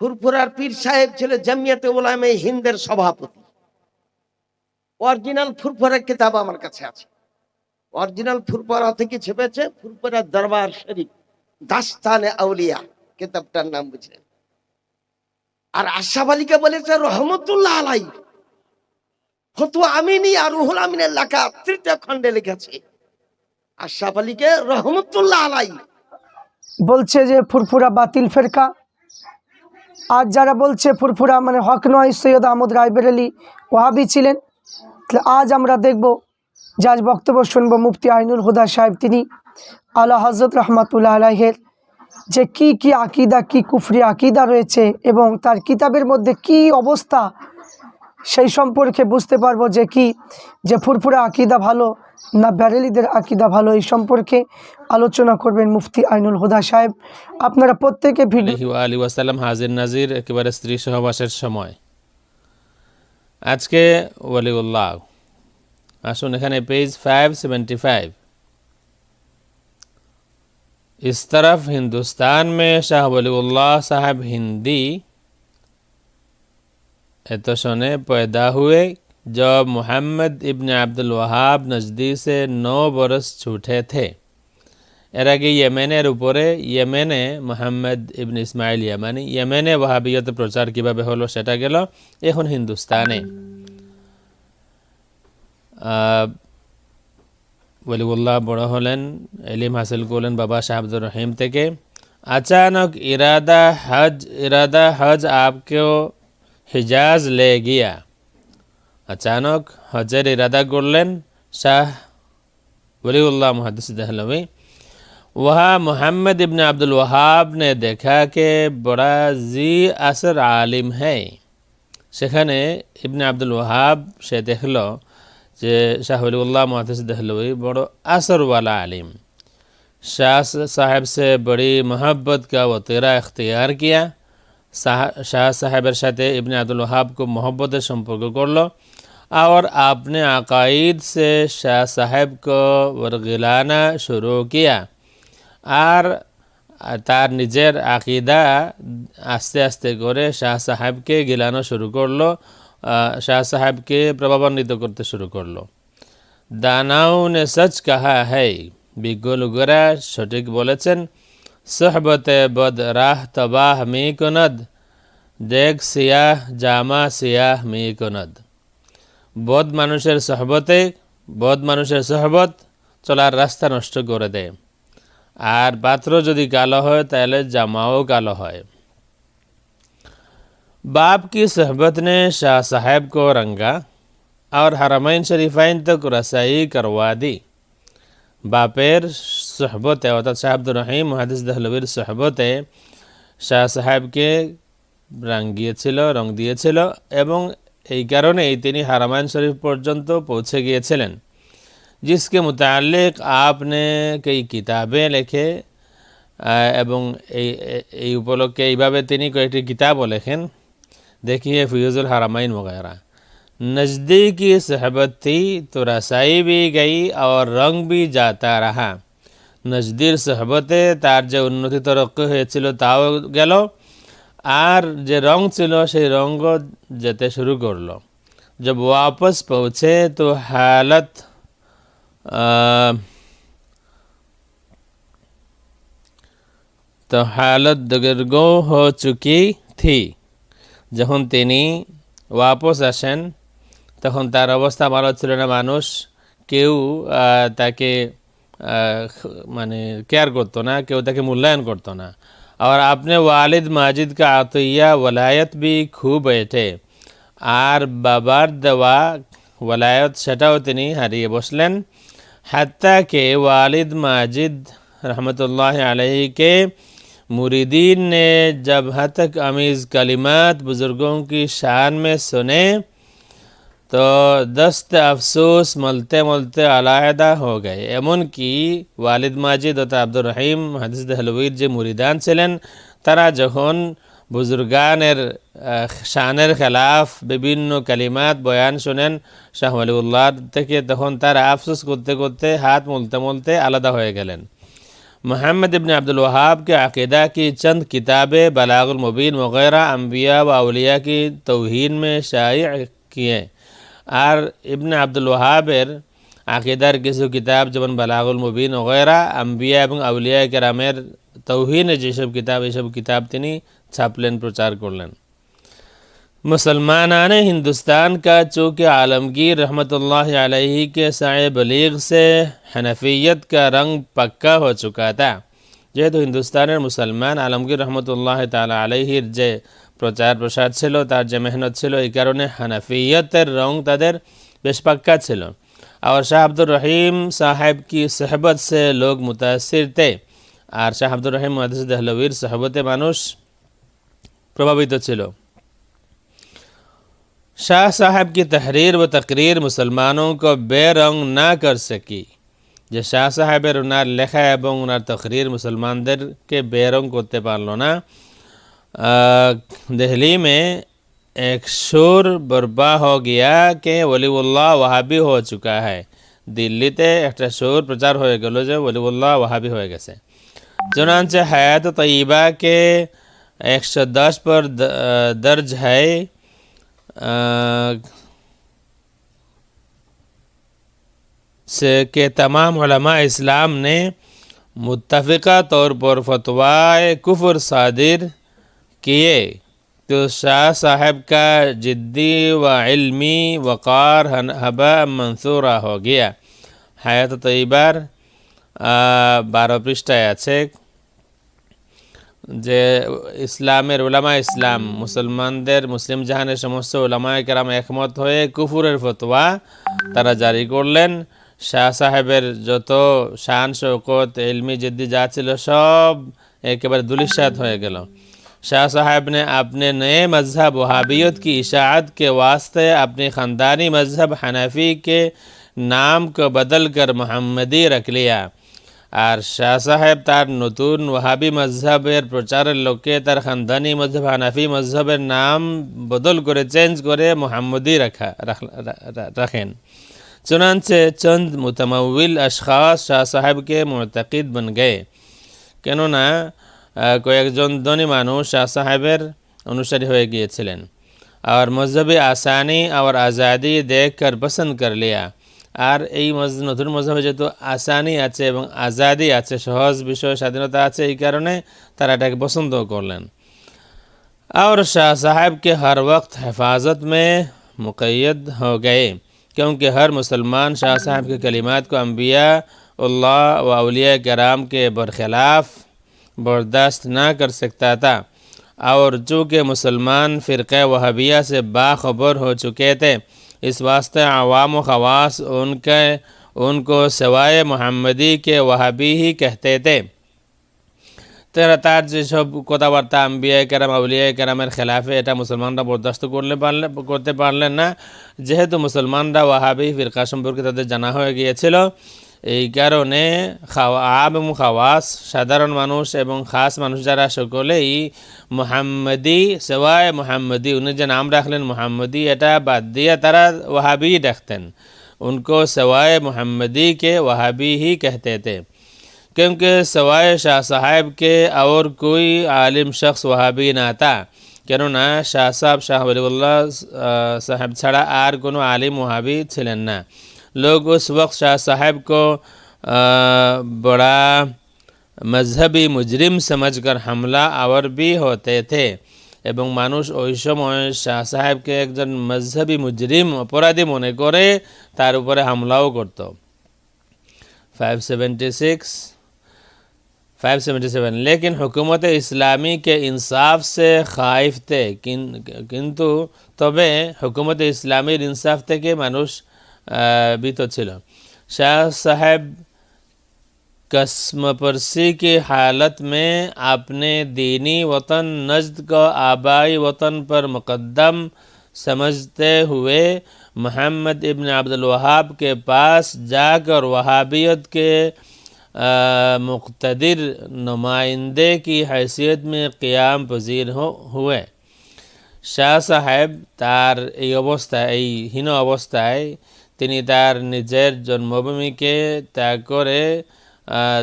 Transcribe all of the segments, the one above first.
ফুরফুরার পীর সাহেব ছিল জামিয়াতে ওলামে হিন্দের সভাপতি। অরিজিনাল ফুরফুরার কিতাব আমার কাছে আছে। অরিজিনাল ফুরফুরা থেকে ছেপেছে ফুরফুরার দরবার শরীফ, দাস্তানে আউলিয়া, কিতাবটার নাম বুঝলেন। আর আশাফ আলীকে বলেছে, রহমতুল্লাহ আলাই। ফতুয়া আমিনী আর রুহুল আমিনের লেখা তৃতীয় খণ্ডে লিখেছে। আশাফ আলীকে রহমতুল্লাহ আলাই। বলছে যে ফুরফুরা বাতিল ফেরকা আর যারা বলছে ফুরফুরা মানে হক নয়, সৈয়দ আহমদ রায়বের আলী ওহাবি ছিলেন, তাহলে আজ আমরা দেখব, যে আজ বক্তব্য শুনব মুফতি আইনুল হুদা সাহেব তিনি আল্লাহ হজরত রহমাতুল্লাহ আলাহের যে কি কি আকিদা, কি কুফরি আকিদা রয়েছে এবং তার কিতাবের মধ্যে কি অবস্থা, সেই সম্পর্কে বুঝতে পারব যে কি, যে ফুরফুরা আকিদা ভালো না ব্যারেলিদের আকিদা ভালো এই সম্পর্কে আলোচনা করবেন মুফতি আইনুল হুদা সাহেব আপনারা প্রত্যেকে ভিডিও আলহি আলী ওয়াসাল্লাম হাজির নাজির একেবারে স্ত্রী সহবাসের সময় আজকে ওয়ালিউল্লাহ আসুন এখানে পেজ ফাইভ সেভেন্টি ফাইভ इस तरफ हिंदुस्तान में शाह वलीउल्लाह साहब हिंदी तो सुने पैदा हुए जब मोहम्मद इब्न अब्दुल वहाब नजदी से नौ बरस छूटे थे এর আগে ইয়েমেনের উপরে ইয়েমেনে মোহাম্মদ ইবন ইসমাইল ইয়ামানি ইয়েমেনে ওয়াহাবিয়ত প্রচার কিভাবে হলো সেটা গেল এখন হিন্দুস্তানে আহ, ওলিউল্লাহ বড় হলেন এলিম হাসিল করলেন বাবা শাহ আব্দুর রহিম থেকে अचानक इरादा हज इरादा हज आपको हिजाज ले गया अचानक हजर इरादा করলেন শাহ वलीउल्लाह मुहद्दिस दहलवी वहाँ मोहम्मद इब्न अब्दुल वहाब ने देखा कि बड़ा जी असर आलिम है সেখানে ইবনে আব্দুল ওয়াহাব সে দেখল যে শাহ वलीउल्लाह मुहद्दिस दहलवी बड़ो असर वाला आलिम शाह साहब से बड़ी मोहब्बत का वो तेरा इख्तियार किया শাহ- শাহ সাহেবের সাথে ইবনে আব্দুল ওহাবকে মোহব্বতের সম্পর্ক করলো और आपने अकायद से शाह साहेब को वरगिलाना शुरू किया আর তার নিজের আকিদা আস্তে আস্তে করে শাহ সাহেবকে গিলানো শুরু করলো আহ, শাহ সাহেবকে প্রভাবান্বিত করতে শুরু করলো দানাও নে সচ কাহা হ্যায় বিজ্ঞ লোকেরা সঠিক বলেছেন সোহবতে বদ রাহ তবাহ মি কনদ দেখ সিয়াহ জামা সিয়াহ মি কনদ বদ মানুষের সহবতে বদ মানুষের সহবত চলার রাস্তা নষ্ট করে দেয় আর পাত্র যদি কালো হয় তাহলে জামাও কালো হয় बाप की सहबत ने शाह साहब को रंगा और हरमैन शरीफाइन तक रसाई करवा दी বাপের সহবতে অর্থাৎ শাহ আব্দুর রহিম মহাদিস দহলবির সহবতে শাহ সাহেবকে রাঙ্গিয়েছিল রং দিয়েছিল এবং এই কারণেই তিনি হারামায়ন শরীফ পর্যন্ত পৌঁছে গিয়েছিলেন जिसके मुतालिक आपने कई কিতাবেं লেখে আহ, এবং এই এ- এই উপলক্ষে এইভাবে তিনি কয়েকটি কিতাবও লেখেন देखिए फ्यूज़ुल हरमैन वगैरह नज़दीकी सहबत थी तो रसाई भी गई और रंग भी जाता रहा নজদির সহবতে তার যে উন্নতি তরক্কি হয়েছিল তাও গেল আর যে রং ছিল সেই রঙও যেতে শুরু করলো जब वापस पहुँचे तो हालत अ, तो हालत दगरगो हो चुकी थी যখন তিনি ওয়াপস আসেন তখন তার অবস্থা ভালো ছিল না মানুষ কেউ আহ, তাকে আহ, মানে কেয়ার করতো না কেউ তাকে মূল্যায়ন করতো না اور اپنے والد ماجد کا عطیہ ولایت بھی کھو بیٹھے۔ آر বাবার دوا ওলায়ত সেটাও ہری بسلن۔ حتیٰ کہ والد ماجد رحمۃ اللہ علیہ کے مریدین نے جب حتک امیز کلمات بزرگوں کی شان میں سنے۔ তো দস্ত আফসুস মলতে মলতে আলায়দা হো গয়ে এমনকি ওয়ালিদ মাজিদ তথা আব্দুর রহিম হাদিস দেহলুইর যে মুরিদান ছিলেন তারা যখন বুজুর্গানের শানের খেলাফ বিভিন্ন কালিমাত বয়ান শোনেন শাহ আলিউল্লাহ থেকে তখন তারা আফসুস করতে করতে হাত মলতে মলতে আলাদা হয়ে গেলেন محمد ابن عبد الوهاب کے عقیدہ কি চন্দ কিতাবে বালাগুল المبین وغیرہ আম্বিয়া و اولیاء کی توہین میں شائع کیے আর ইবনে আব্দুল ওয়াহাবের আকিদার কিছু কিতাব যেমন বালাগুল মুবিন ওগেরা আম্বিয়া এবং আউলিয়া কেরামের তৌহিনে যেসব কিতাব এসব কিতাব তিনি ছাপলেন প্রচার করলেন مسلمانان ہندوستان کا چونکہ عالمگیر رحمۃ اللہ علیہ کے سائے بلیغ سے حنفیت کا رنگ پکا ہو چکا تھا یہ تو ہندوستان مسلمان عالمگیر رحمۃ اللہ تعالی علیہ جے প্রচার প্রসার ছিল তার যে মেহনত ছিল এই কারণে হানাফিয়তের রং তাদের বেশ পাক্কা ছিল और शाह अब्दुल रहीम साहब की सहबत से लोग मुतासर थे আর শাহ আব্দুর রহিম মহাদিস দেহলবির সহবতে মানুষ প্রভাবিত ছিল शाह साहब की तहरीर व तकरीर मुसलमानों को बेरंग ना कर सकी যে শাহ সাহেবের ওনার লেখা এবং ওনার তকরির মুসলমানদেরকে বেরং করতে পারলো না دہلی میں ایک شور بربا ہو گیا کہ ولی اللہ وہابی ہو چکا ہے۔ دلی تے দিল্লিতে একটা সুর প্রচার হয়ে গেল যে ওলিউল্লাহ ওয়াহাবি ہوئے গেছে چنانچہ حیات طیبہ کے ایک سو دس پر درج ہے۔ سے کہ تمام علماء اسلام نے متفقہ طور پر فتوائے کفر صادر किए तो शाह साहब का जिद्दी व इल्मी वक़ार हन- हबा मंसूरा हो गया হায়াত তৈবার বারো পৃষ্ঠায় আছে যে ইসলামের ওলামা ইসলাম মুসলমানদের মুসলিম জাহানের সমস্ত ওলামায় কেরাম একমত হয়ে কুফুরের ফতোয়া তারা জারি করলেন শাহ সাহেবের যত শান শৌকত ইলমি জিদ্দি যা ছিল সব একেবারে দুলিশাত হয়ে গেল شاہ صاحب نے اپنے نئے مذہب وہابیت کی اشاعت کے واسطے اپنی خاندانی مذہب حنفی کے نام کو بدل کر محمدی رکھ لیا۔ اور شاہ صاحب تار نتون ওয়াহাবি مذہب پرچار লোকে তার خاندانی مذہب حنفی مذہب نام بدل کرے، چینج کرے، محمدی رکھیں রাখেন چنانچہ چند متمول اشخاص شاہ صاحب کے مرتقد بن گئے۔ کیوننا কয়েকজন ধনী মানুষ শাহ সাহেবের অনুসারী হয়ে গিয়েছিলেন। اور مذہب آسانی اور آزادی دیکھ کر پسند کر لیا আর এই নতুন মজাবে যেহেতু আসানি আছে এবং আজাদি আছে، সহজ বিষয়، স্বাধীনতা আছে، এই কারণে তারা এটাকে পছন্দ করলেন। اور شاہ صاحب کے ہر وقت حفاظت میں مقید ہو گئے کیونکہ ہر مسلمان شاہ صاحب کے کلمات کو انبیاء اللہ و اولیاء کرام کے برخلاف برداشت نہ کر سکتا تھا۔ اور چونکہ مسلمان فرقہ وہبیہ سے باخبر ہو چکے تھے، اس واسطے عوام و خواص ان کے، ان کو سوائے محمدی کے وہابی ہی کہتے تھے۔ تیرہ تارجب کوتا برتا امبیا کرم اولیا کرم میرے خلاف ایٹا مسلمان را بردست کرتے پال لینا جہت مسلمان را وہابی فرقہ شمبر کی تدر جنا ہوئے گیا چلو ایک رو نے خواب مخواص سادارن مانوش او خاص منوش را شکولی محمدی سوائے محمدی انہیں جو نام رکھ لین محمدی ایٹا بادیہ طرح وہابی رکھتے ان کو سوائے محمدی کے وہابی ہی کہتے تھے کیونکہ سوائے شاہ صاحب کے اور کوئی عالم شخص وہابی نہ تھا کرو نا شاہ صاحب شاہ وزیر اللہ صاحب چھڑا آر کون عالم وہابی چھلین نہ लोग उस वक्त शाह साहब को आ, बड़ा मजहबी मुजरिम समझकर हमला आवर भी होते थे এবং মানুষ ওই সময় শাহ সাহেবকে একজন মজহবি মুজরিম অপরাধী মনে করে তার উপরে হামলাও করত five seventy six five seventy seven लेकिन हुकूमत इस्लामी के इंसाफ से खाइफ थे किन किंतु তবে হুকুমত ইসলামীর ইনসাফ থেকে মানুষ بھی چلا۔ شاہ صاحب، قسم پرسی کی حالت میں اپنے دینی وطن نجد کو آبائی وطن پر مقدم سمجھتے ہوئے محمد ابن عبد الوہاب کے پاس جا کر وہابیت کے مقتدر نمائندے کی حیثیت میں قیام پذیر ہو، ہوئے۔ شاہ صاحب، تار এই অবস্থায় এই হীন তিনি তার নিজের জন্মভূমিকে ত্যাগ করে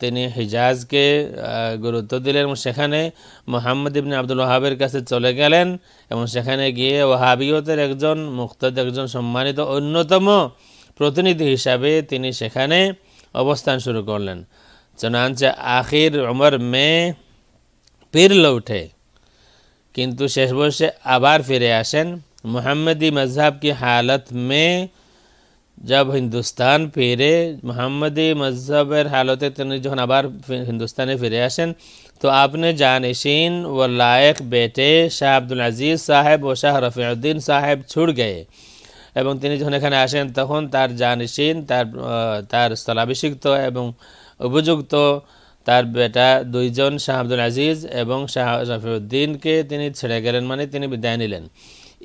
তিনি হিজাজকে গুরুত্ব দিলেন এবং সেখানে মোহাম্মদ ইবনে আব্দুল ওহাবের কাছে চলে গেলেন এবং সেখানে গিয়ে ওহাবিয়তের একজন মুক্ত একজন সম্মানিত অন্যতম প্রতিনিধি হিসাবে তিনি সেখানে অবস্থান শুরু করলেন। চনাঞ্চে আখির ওমর মে পিরল উঠে। কিন্তু শেষ বয়সে আবার ফিরে আসেন। মোহাম্মদী মজহাব কি হালত মে জব হিন্দুস্তান ফিরে মোহাম্মদী মজহবের হালতে তিনি যখন আবার হিন্দুস্তানে ফিরে আসেন তো আপনি জানশীন ও লায়েক বেটে শাহ আব্দুল আজিজ সাহেব ও শাহ রফিউদ্দিন সাহেব ছুট গয়ে এবং তিনি যখন এখানে আসেন তখন তার জানশীন তার তার স্থলাভিষিক্ত এবং উপযুক্ত তার বেটা দুইজন শাহ আব্দুল আজিজ এবং শাহ রফিউদ্দিনকে তিনি ছেড়ে গেলেন মানে তিনি বিদায় নিলেন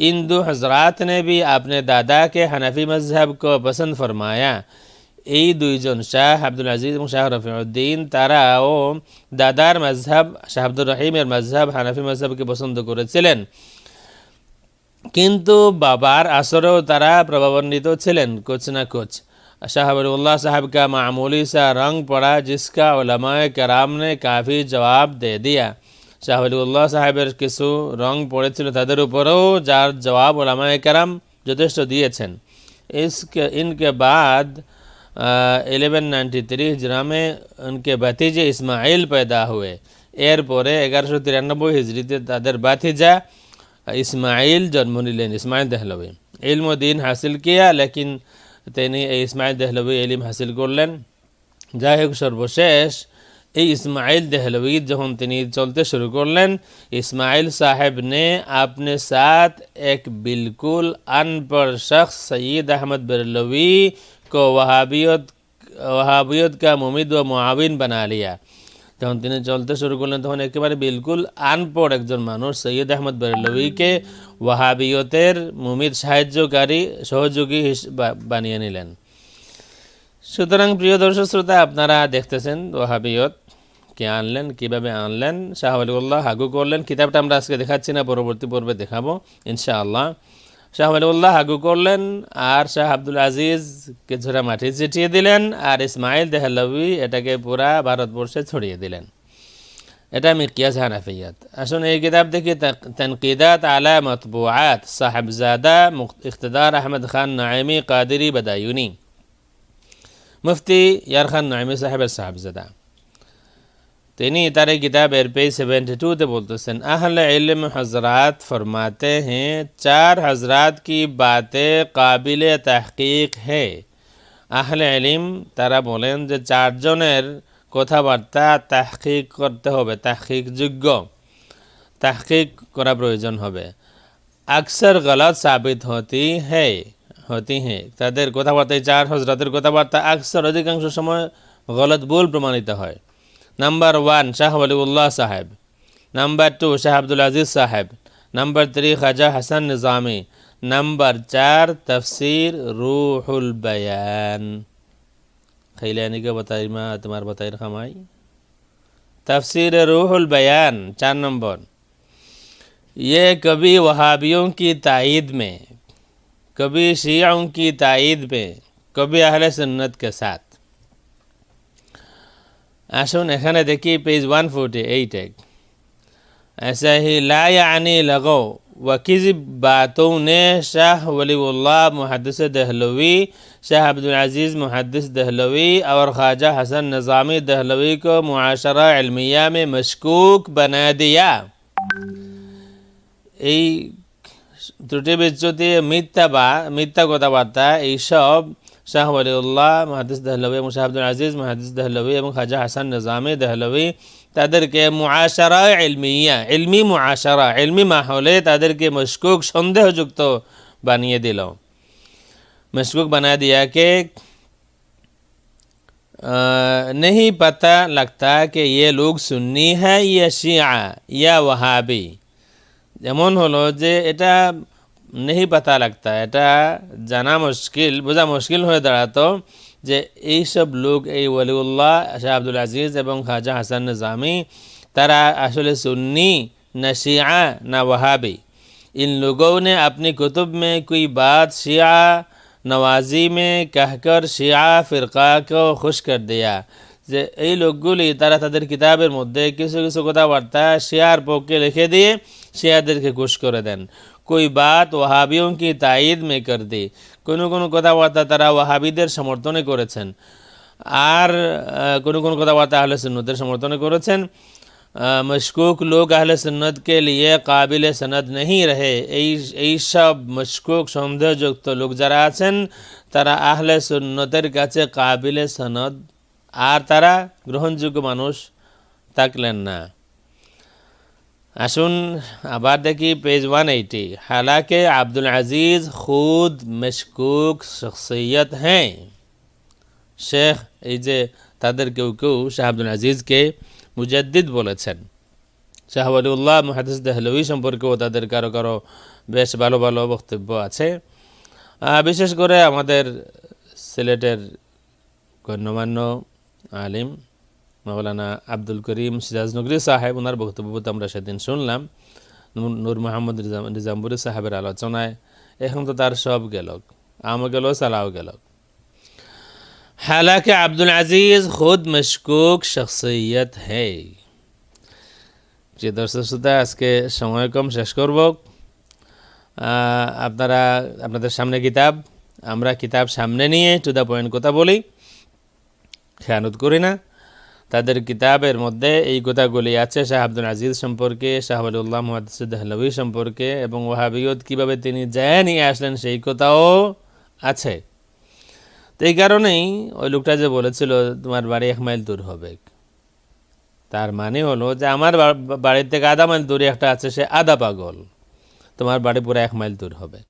इन दो हजरात ने भी अपने दादा के हनफी मजहब को पसंद फरमाया এই দুইজন শাহ আব্দুল আজিজ এবং শাহ রফিউদ্দিন তারাও দাদার মজহব শাহ আব্দুর রহিমের মজহব হানাফি মজহবকে পছন্দ করেছিলেন কিন্তু বাবার আসরেও তারা प्रभावान्वित ছিলেন कुछ न कुछ शाह वलीउल्लाह साहब का मामूली सा रंग पड़ा जिसका उलमाए कराम ने काफ़ी जवाब दे दिया শাহ वलीउल्लाह সাহেবের কিছু রং পড়েছিল তাদের উপরেও যার জবাব ওলামায়ে কারাম যথেষ্ট দিয়েছেন इसके इनके बाद इलेवन नाइन्टी थ्री हिजरा में उनके भतीजे इस्माइल पैदा हुए এরপরে এগারোশো তিরানব্বই হিজড়িতে তাদের বাতিজা ইসমাইল জন্ম নিলেন ইসমাইল দেহলবি ইলম দিন হাসিল কিয়া লেকিন তিনি এই ইসমাইল দেহলবি ইলিম হাসিল করলেন যাই হোক সর্বশেষ এই ইসমাইল দেহলবি যখন তিনি চলতে শুরু করলেন ইসমাইল साहब ने अपने साथ एक बिल्कुल अनपढ़ शख्स सईद अहमद बरलवी को वहाबियत वहाबियत का मुमिद व मुआविन बना लिया যখন তিনি চলতে শুরু করলেন তখন একেবারে বিলকুল আনপড় একজন মানুষ সৈয়দ আহমদ বেরলভিকে ওয়াহাবিয়তের মুমিদ সাহায্যকারী সহযোগী হিস- বা- বানিয়ে নিলেন সুতরাং প্রিয় দর্শক শ্রোতা আপনারা দেখতেছেন ওয়াহাবিয়ত কে আনলেন, কীভাবে আনলেন, শাহ আলিউল্লাহ হাগু করলেন, কিতাবটা আমরা আজকে দেখাচ্ছি না, পরবর্তী পর্বে দেখাবো, ইনশাআল্লাহ। শাহ আলিউল্লাহ হাগু করলেন, আর শাহ আব্দুল আজিজকে ঝোরা মাটি চিটিয়ে দিলেন, আর ইসমাইল দেহলভি এটাকে পুরা ভারতবর্ষে ছড়িয়ে দিলেন। এটা মিকিয়াস হানাফিয়াত। আসুন এই কিতাব দেখি তনকিদাত আলা মতবুআত, সাহেবজাদা ইকতদার আহমদ খান নাইমি কাদিরি, বদায়ুনি। মুফতি ইয়ার খান নাইমি সাহেবের সাহেবজাদা। তিনি তার কিতাবের পেজ সেভেন্টি টুতে বলতেছেন, আহল ইলম হজরাত ফরমাতে হ্যাঁ চার হজরাত কি বাতে কাবিল তহকিক হে? আহলে ইলিম তারা বলেন যে চারজনের কথাবার্তা তাহকিক করতে হবে তাহকিক যোগ্য তাহকিক করা প্রয়োজন হবে। আকসর গলত সাবিত হতি হে হতি হে। তাদের কথাবার্তায় চার হজরাতের কথাবার্তা আকসর অধিকাংশ সময় গলত ভুল প্রমাণিত হয়। نمبر ون شاہ ولی اللہ صاحب نمبر ٹو شاہ عبدالعزیز صاحب نمبر تھری خواجہ حسن نظامی نمبر چار تفسیر روح البیان خیلانی کا بتائی ماں تمہار بتائی رکھا آئی تفسیر روح البیان چار نمبر یہ کبھی وہابیوں کی تائید میں کبھی شیعوں کی تائید میں کبھی اہل سنت کے ساتھ আসুন এখানে দেখি পেজ ওয়ান फोर्टी एट एक ऐसा ही ला यानी लगो व किसी बातों ने शाह वलीउल्लाह मुहदस दहलवी शाह अब्दुल अजीज़ मुहदस दहलवी और ख्वाजा हसन निज़ामी दहलवी को मुआशरा इल्मिया में मशकूक बना दिया এই ত্রুটি বিচ্যুতি মিথ্যা বা মিথ্যা কথাবার্তা এইসব শাহ ওয়ালিউল্লাহ মহাদিস দহলবী এবং শাহ আব্দুল আজিজ মহাদিস দহলবী এবং খাজা হাসান নিজামি দহলবী তাদেরকে মুআশারা ইলমিয়া ইলমি মুআশারা ইলমি মাহলে তাদেরকে মশকুক সন্দেহযুক্ত বানিয়ে দিল मशकूक बना दिया कि अ, नहीं पता लगता कि ये लोग सुन्नी है या शिया या वहाबी যেমন হলো যে এটা নেই পাতা লাগতা এটা জানা মুশকিল বোঝা মুশকিল হয়ে দাঁড়াতো যে এইসব লোক এই ওয়ালিউল্লাহ শাহ আব্দুল আজিজ এবং খাজা হাসান নিজামি তারা আসলে सुन्नी न शिया न वहाबी इन लोगों ने अपनी कुतुब में कोई बात शिया नवाजी में कहकर शिया फ़िरक़ा को खुश कर दिया যে এই লোকগুলি তারা তাদের কিতাবের মধ্যে কিছু কিছু কথাবার্তা শেয়ার পক্ষে লিখে দিয়ে শেয়ারদেরকে খুশ করে দেন কই বাত ওয়াহাবিয়ং কি তাইদ মে কর দে কোনো কোনো কথাবার্তা তারা ওয়াহাবিদের সমর্থনে করেছেন আর কোনো কোনো কথাবার্তা আহলে সুন্নতের সমর্থনে করেছেন মশকুক লোক আহলে সন্নতকে লিয়ে কাবিল সনদ নেই রহে এই এই সব মশকুক সন্দেহযুক্ত লোক যারা আছেন তারা আহলে সুন্নতের কাছে কাবিল সনদ আর তারা গ্রহণযোগ্য মানুষ থাকলেন না আসুন আবার দেখি পেজ ওয়ান এইটি হালাকে আব্দুল আজিজ খুদ মশকুক শখসিয়ত হ্যাঁ। শেখ, এই যে তাদের কেউ কেউ শাহ আব্দুল আজিজকে মুজাদ্দিদ বলেছেন। শাহ মুহাদিস দেহলভি সম্পর্কেও তাদের কারও কারও বেশ ভালো ভালো বক্তব্য আছে। বিশেষ করে আমাদের সিলেটের গণ্যমান্য আলিম মাওলানা আব্দুল করিম সিরাজনগরী সাহেব ওনার বক্তব্য আমরা সেদিন শুনলাম। নূর মোহাম্মদ নিজামবুরি সাহেবের আলোচনায়। এখন তো তার সব গেল। আমও গেল, সালাও গেল। হালাকে আব্দুল আজিজ খুদ মশকুক শখসিয়ত হে। যে দর্শক শ্রোতা, আজকে সময় কম, শেষ করব। আপনারা, আপনাদের সামনে কিতাব। আমরা কিতাব সামনে নিয়ে টু দ্য পয়েন্ট কথা বলি। খেয়ানত করি না। তাদের কিতাবের মধ্যে এই কথাগুলি আছে, শাহ আব্দুল আজিজ সম্পর্কে, শাহ আলিউল্লাহ মুহাদ্দিসুদ্দাহলভি সম্পর্কে এবং ওহাবিয়ত কীভাবে তিনি যায় নিয়ে আসলেন সেই কথাও আছে। তো এই কারণেই ওই লোকটা যে বলেছিল, তোমার বাড়ি এক মাইল দূর হবে। তার মানে হলো যে, আমার বাড়ির থেকে আধা মাইল দূরে একটা আছে, সে আধা পাগল। তোমার বাড়ি পুরো এক মাইল দূর হবে।